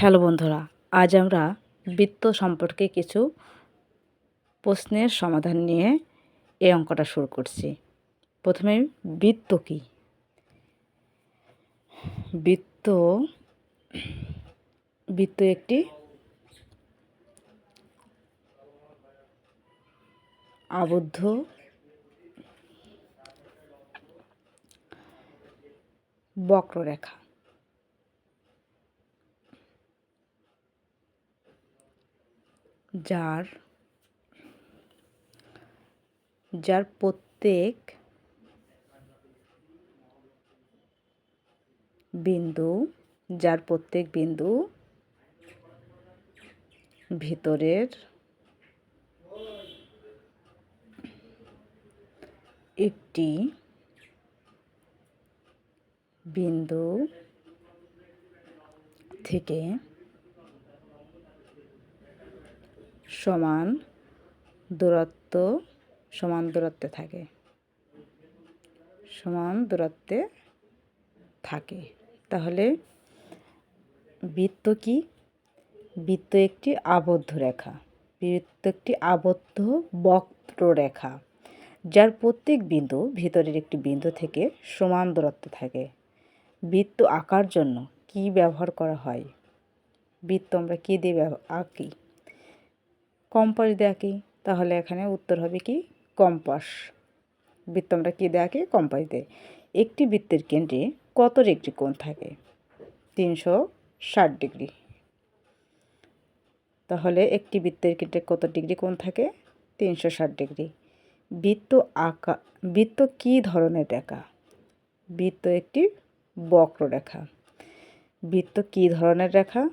Hello বন্ধুরা, আজ আমরা বৃত্ত সম্পর্কে কিছু প্রশ্নের সমাধান নিয়ে এই অঙ্কটা শুরু করছি। প্রথমে বৃত্ত কী? বৃত্ত বৃত্ত একটি আবদ্ধ বক্ররেখা। যার যার প্রত্যেক বিন্দু যার প্রত্যেক বিন্দু ভিতরের একটি বিন্দু থেকে সমান দূরত্ব সমান দূরত্বে থাকে। সমান দূরত্বে থাকে। তাহলে বৃত্ত কি? বৃত্ত একটি আবদ্ধ রেখা। বৃত্ত একটি আবদ্ধ বক্ররেখা যার প্রত্যেক বিন্দু ভিতরের একটি বিন্দু থেকে সমান দূরত্বে থাকে। বৃত্ত আঁকার জন্য কি ব্যবহার করা হয়? বৃত্ত আমরা কী দিয়ে আঁকি? কম্পাস আঁকি তাহলে এখানে উত্তর হবে কি? কম্পাস বৃত্ত আমরা কী আঁকি কম্পাস দেয়। একটি বৃত্তের কেন্দ্রে কত ডিগ্রি কোণ থাকে? তিনশো ষাট ডিগ্রি। তাহলে একটি বৃত্তের কেন্দ্রে কত ডিগ্রি কোণ থাকে? তিনশো ষাট ডিগ্রি। বৃত্ত আঁকা, বৃত্ত কী ধরনের রেখা? বৃত্ত একটি বক্ররেখা। বৃত্ত কী ধরনের রেখা?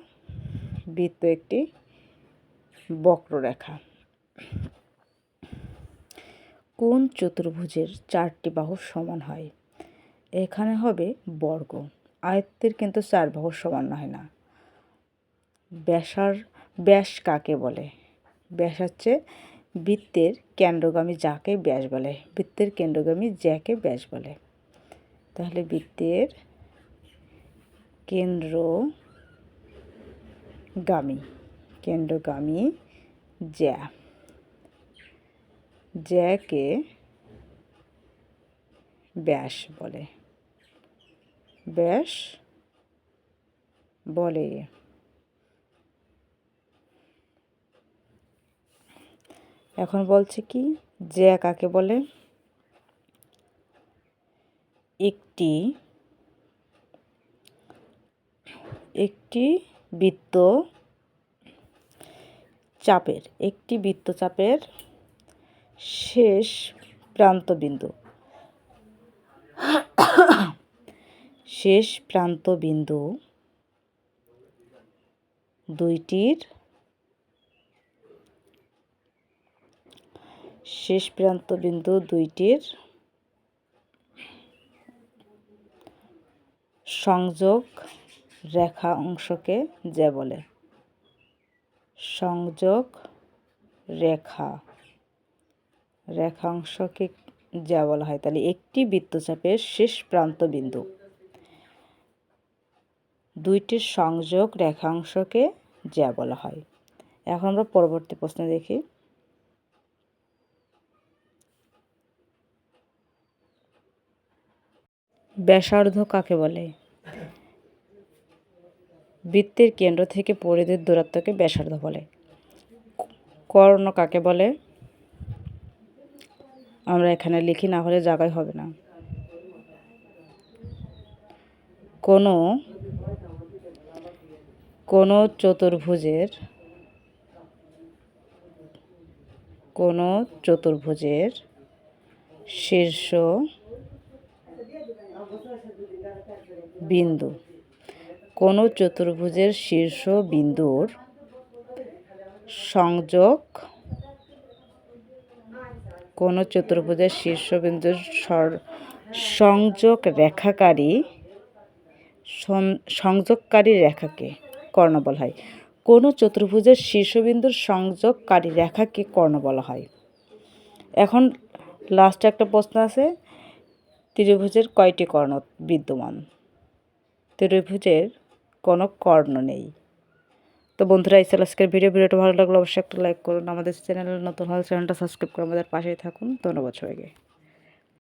বৃত্ত একটি বক্ররেখা। কোন চতুর্ভুজের চারটি বাহু সমান হয়? এখানে হবে বর্গ। আয়ত্তের কিন্তু চার বাহু সমান হয় না। ব্যাসার, ব্যাস কাকে বলে? ব্যাস হচ্ছে বৃত্তের কেন্দ্রগামী যাকে ব্যাস বলে। বৃত্তের কেন্দ্রগামী যাকে ব্যাস বলে। তাহলে বৃত্তের কেন্দ্রগামী কেন্দ্রগামী জ্যা। জ্যাকে ব্যাস বলে। ব্যাস বলে। এখন বলছে কি? জ্যা কাকে বলে? একটি একটি বৃত্ত চাপের, একটি বৃত্তচাপের শেষ প্রান্তবিন্দু। শেষ প্রান্তবিন্দু দুইটির শেষ প্রান্তবিন্দু দুইটির সংযোগ রেখা অংশকে যে বলে। সংযোগ রেখা। রেখাংশকে যা বলা হয়, তাহলে একটি বৃত্তচাপের শেষ প্রান্ত বিন্দু। দুইটির সংযোগ রেখাংশকে যা বলা হয়। এখন আমরা পরবর্তী প্রশ্ন দেখি। ব্যাসার্ধ কাকে বলে? বৃত্তের কেন্দ্র থেকে পরিধির দূরত্বকে ব্যাসার্ধ বলে। কর্ণ কাকে বলে? আমরা এখানে লিখি, না হলে জায়গায় হবে না। কোনো কোনো চতুর্ভুজের কোনো চতুর্ভুজের শীর্ষ বিন্দু কোনো চতুর্ভুজের শীর্ষ বিন্দুর সংযোগ, কোনো চতুর্ভুজের শীর্ষবিন্দুর সংযোগ রেখাকারী সংযোগকারী রেখাকে কর্ণ বলা হয়। কোনো চতুর্ভুজের শীর্ষবিন্দুর সংযোগকারী রেখাকে কর্ণ বলা হয়। এখন লাস্টে একটা প্রশ্ন আছে, ত্রিভুজের কয়টি কর্ণ বিদ্যমান? ত্রিভুজের কোনো কর্ণ নেই। তো বন্ধুরা, এই আজকের ভিডিও। ভিডিওটা ভালো লাগল অবশ্যই একটা লাইক করুন। আমাদের চ্যানেল নতুন হলে চ্যানেলটা সাবস্ক্রাইব করে আমাদের পাশেই থাকুন। ধন্যবাদ সবাইকে।